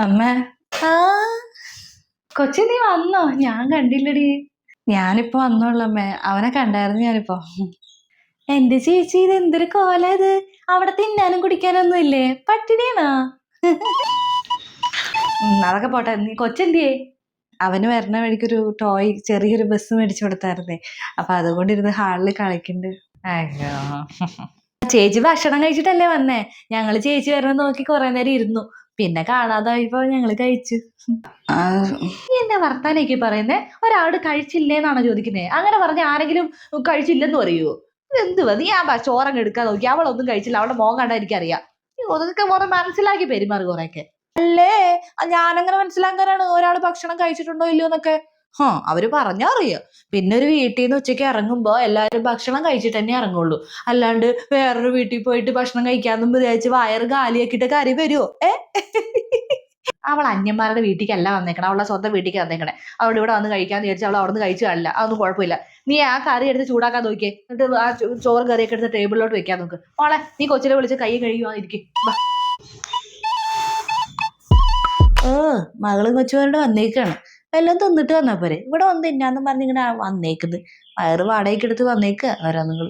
അമ്മ. ആ. കൊച്ചി നീ വന്നോ? ഞാൻ കണ്ടില്ലടി. ഞാനിപ്പോ വന്നോളൂ അമ്മേ. അവനെ കണ്ടായിരുന്നു ഞാനിപ്പോ. എന്റെ ചേച്ചി ഇത് എന്തൊരു കോല ഇത്? അവിടെ തിന്നാനും കുടിക്കാനൊന്നും ഇല്ലേ? പട്ടിണിയാണോ? അതൊക്കെ പോട്ടെ. നീ കൊച്ചെന്തിയേ അവന് വരണ വഴിക്കൊരു ടോയ് ചെറിയൊരു ബസ് മേടിച്ചു കൊടുത്തായിരുന്നേ. അപ്പൊ അതുകൊണ്ടിരുന്ന് ഹാളിൽ കളിക്കുന്നുണ്ട് അയ്യോ. ചേച്ചി ഭക്ഷണം കഴിച്ചിട്ടല്ലേ വന്നേ? ഞങ്ങൾ ചേച്ചി വരണം നോക്കി കുറെ നേരം ഇരുന്നു. പിന്നെ കാണാതായപ്പോ ഞങ്ങൾ കഴിച്ചു. എന്നെ വർത്താനൊക്കെ പറയുന്നേ? ഒരാട് കഴിച്ചില്ലേന്നാണോ ചോദിക്കുന്നേ? അങ്ങനെ പറഞ്ഞ ആരെങ്കിലും കഴിച്ചില്ലെന്ന് പറയുവോ എന്തുവാ? നീ ആ ചോറങ്ങ് എടുക്കാൻ നോക്കി. അവളൊന്നും കഴിച്ചില്ല. അവളുടെ മോൻ കണ്ടാ എനിക്കറിയാം. അതൊക്കെ കുറെ മനസ്സിലാക്കി പെരുമാറി കുറെയൊക്കെ. അല്ലേ? ഞാനങ്ങനെ മനസ്സിലാക്കാനാണ് ഒരാൾ ഭക്ഷണം കഴിച്ചിട്ടുണ്ടോ ഇല്ലയോ എന്നൊക്കെ. ഹാ അവർ പറഞ്ഞാ അറിയാം പിന്നെ ഒരു വീട്ടിൽ നിന്ന് ഉച്ചയ്ക്ക് ഇറങ്ങുമ്പോ എല്ലാവരും ഭക്ഷണം കഴിച്ചിട്ട് തന്നെ ഇറങ്ങുള്ളൂ അല്ലാണ്ട് വേറൊരു വീട്ടിൽ പോയിട്ട് ഭക്ഷണം കഴിക്കാന്നും വിചാരിച്ച് വയറ് കാലിയാക്കിയിട്ട് കാര്യം വരുമോ ഏ? അവൾ അന്യന്മാരുടെ വീട്ടിലേക്കല്ല വന്നേക്കണം അവളുടെ സ്വന്തം വീട്ടിലേക്ക് വന്നേക്കണേ. അവൾ ഇവിടെ വന്ന് കഴിക്കാന്ന് വിചാരിച്ചു അവൾ അവിടെ നിന്ന് കഴിച്ചു കാണില്ല. അതൊന്നും കുഴപ്പമില്ല. നീ ആ കറി എടുത്ത് ചൂടാക്കാൻ നോക്കിയേ എന്നിട്ട് ആ ചോറ് കറിയൊക്കെ എടുത്ത് ടേബിളിലോട്ട് വെക്കാൻ നോക്ക്. മോളെ നീ കൊച്ചിനെ വിളിച്ച് കൈ കഴുകുവാതിരിക്കും ഓ മകളും കൊച്ചുമാരോട് വന്നേക്കാണ്. എല്ലാം തിന്നിട്ട് വന്നാ പോരെ. ഇവിടെ വന്ന് പറഞ്ഞിങ്ങനെ വന്നേക്കുന്നത് വയറ് വാടകയ്ക്ക് എടുത്ത് വന്നേക്കുക ഓരോന്നുകൾ